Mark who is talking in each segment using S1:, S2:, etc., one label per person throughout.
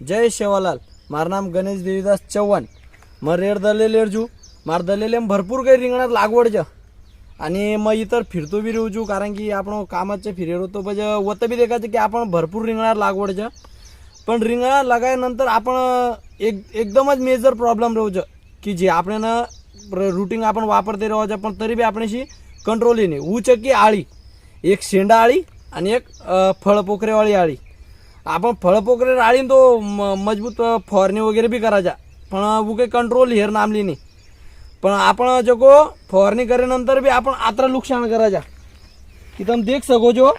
S1: जय शेवालाल. मार नाम गणेश देवीदास चव्हाण. मग रेड दलेले अर्जू मार दलेले भरपूर काही रिंगणात लागवड ज. आणि मग इतर फिरतो बी रेवजू कारण की आपण कामाचे फिरेर होतो पण वत बी देखायचं की आपण भरपूर रिंगणार लागवड ज. पण रिंगणात लागायनंतर आपण एक एकदमच मेजर प्रॉब्लेम राहू की जे आपल्यानं रुटीन आपण वापरते राहायचं पण तरी बी आपल्याशी कंट्रोल येणे उचकी आळी. एक शेंडा आळी आणि एक फळपोखरेवाळी आळी. आपण फळप वगैरे राळीन तो म मजबूत फवारणी वगैरे बी करायच्या. पण उगे कंट्रोल हेर नामली नाही पण आपण जगो फवारणी करेनंतर बी आपण आत्रा नुकसान करायचा की देख सको जो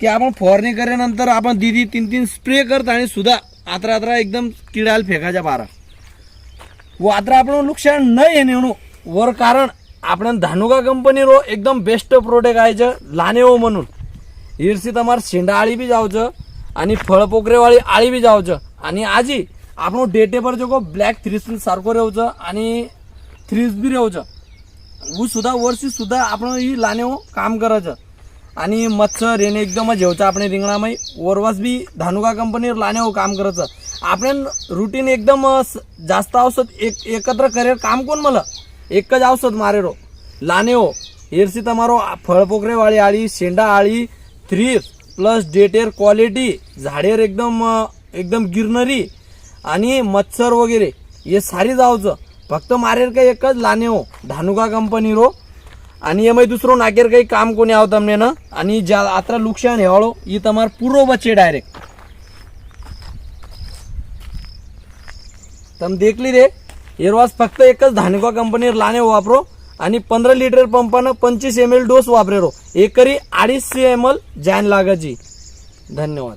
S1: की आपण फवारणी करेनंतर आपण दिदी तीन तीन स्प्रे करत आणि सुद्धा आत्रा आत्रा एकदम किडाला फेकायच्या बारा व आत्रा आपण नुकसान नाही येणे म्हणू वर कारण आपण धानुका कंपनी रो एकदम बेस्ट प्रोडक्ट आहे लहाने हो म्हणून. हिरसी तमार शेंडाळी बी जावचं અને ફળ પોકરેવાળી આળી બી જાવ છો અને આજી આપણું ડેટે પર જો બ્લેક થ્રીસ સારખો રહ્યો છે અને થ્રીસ બી રહ્યો છે હું સુધા વર્ષી સુધા આપણો એ લાનેઓ કામ કરે છે आणि मच्छर એને એકદમ જ જેવું છે આપણે રીંગણામાં ઓરવાસ બી ધાનુકા કંપની લાનેઓ કામ કરે છે આપણે રૂટીન એકદમ અ, સ- जास्त औषध એક એકત્ર કરે કામ કોણ મળે એક જ ઔષધ મારેરો લાનેઓ એરસી તમારો આ ફળપોકરેવાળી આળી શેંડા આળી थ्रीस प्लस डेटेर क्वालिटी झाडेर एकदम एकदम गिरनरी आणि मच्छर वगैरे हे सारी जावचं. फक्त मारेर काही एकच लाने हो धानुका कंपनी रो. आणि एम दुसरो नाकेर काही काम कोणी आहोत तमने ना? आणि ज्या आता नुकसान हेवाळो ही तमार पूर्व बचे डायरेक्ट तम देखली रे हिरवास फक्त एकच धानुका कंपनीवर लाने हो वापरो. आणि पंधरा लिटर पंपानं पंचवीस एम एल डोस वापरेरो. एकरी अडीचशे एम एल जॅन लागायची. धन्यवाद.